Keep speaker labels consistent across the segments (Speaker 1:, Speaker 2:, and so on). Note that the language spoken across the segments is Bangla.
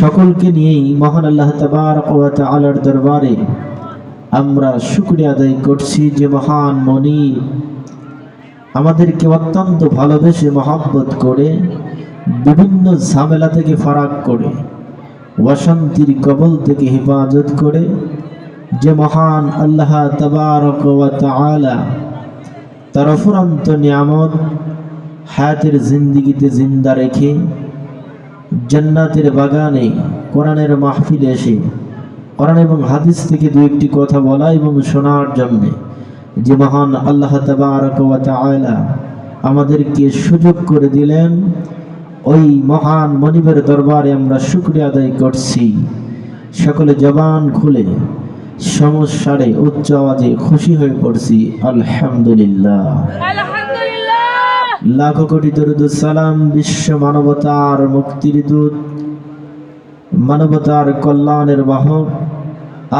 Speaker 1: সকলকে নিয়েই মহান আল্লাহ আলার দরবারে আমরা শুক্রিয়া আদায় করছি যে মহান মনি আমাদেরকে অত্যন্ত ভালোবেসে মহাব্বত করে, বিভিন্ন ঝামেলা থেকে ফারাক করে, অশান্তির কবল থেকে হেফাজত করে যে মহান আল্লাহ তবারক তাআলা তার অফুরন্ত নিয়ামত হায়াতের জিন্দিগিতে জিন্দা রেখে জান্নাতের বাগানে, কোরআনের মাহফিলে এসে, কোরআন এবং হাদিস থেকে দু একটি কথা বলা এবং শোনার জন্য যে মহান আল্লাহ ওয়া আমাদেরকে সুযোগ করে দিলেন, ওই মহান মনিবের দরবারে আমরা শুক্রিয়া আদায় করছি। সকলে জবান খুলে সমস্যারে, উচ্চ আওয়াজে খুশি হয়ে পড়ছি। আলহামদুলিল্লাহ। লাখো কোটি সালাম, বিশ্ব মানবতার মুক্তির দূত, মানবতার কল্যাণের বাহক,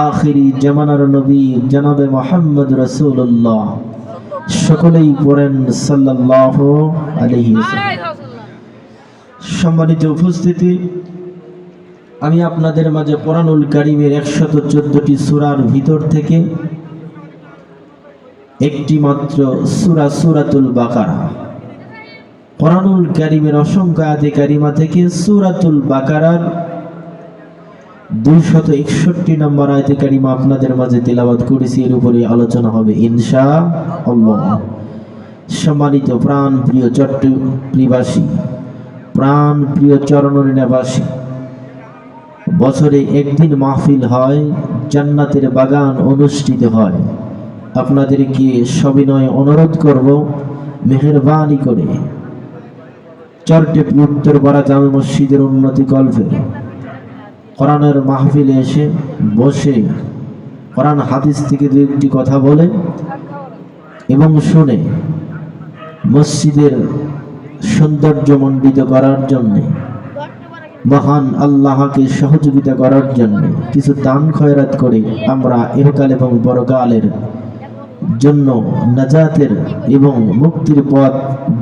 Speaker 1: আখিরি জামানার নবী জনাবে মোহাম্মদ রসুল্লাহ সকলেই পড়েন সাল্লাহ আলহি সম্মানিত উপস্থিতি, আমি আপনাদের মাঝে কোরআনুল কারিমের একশত চোদ্দটি সুরার ভিতর থেকে একটি মাত্র সুরা সুরাতুল বাকারা। কোরআনুল কারিমের অসংখ্য আয়াতে কারিমা থেকে সুরাতুল বাকারার দুইশত একষট্টি নম্বর আয়তে কারিমা আপনাদের মাঝে তেলাবাদ করেছি, এর উপরে আলোচনা হবে ইনশা আল্লাহ সম্মানিত প্রাণ প্রিয় চট্টগ্রামবাসী, প্রাণ প্রিয় চরণরিনাবাসী বছরে একদিন মাহফিল হয়, জান্নাতের বাগান অনুষ্ঠিত হয়। আপনাদেরকে সবিনয় অনুরোধ করব, মেহরবানি করে চরটে উত্তর পাড়া জামে মসজিদের উন্নতি কল্পে। কোরআনের মাহফিলে এসে বসে কোরআন হাদিস থেকে দু একটি কথা বলে এবং শুনে মসজিদের সৌন্দর্য মণ্ডিত করার জন্যে, মহান আল্লাহকে সহযোগিতা করার জন্য কিছু দান খয়রাত করে আমরা ইহকাল এবং পরকালের জন্য নাজাতের এবং মুক্তির পথ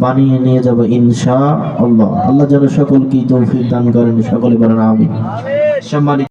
Speaker 1: বানিয়ে নিয়ে যাব ইনশা আল্লাহ আল্লাহ যেন সকলকে তৌফিক দান করেন সকলে বলেন আমি সম্মানিত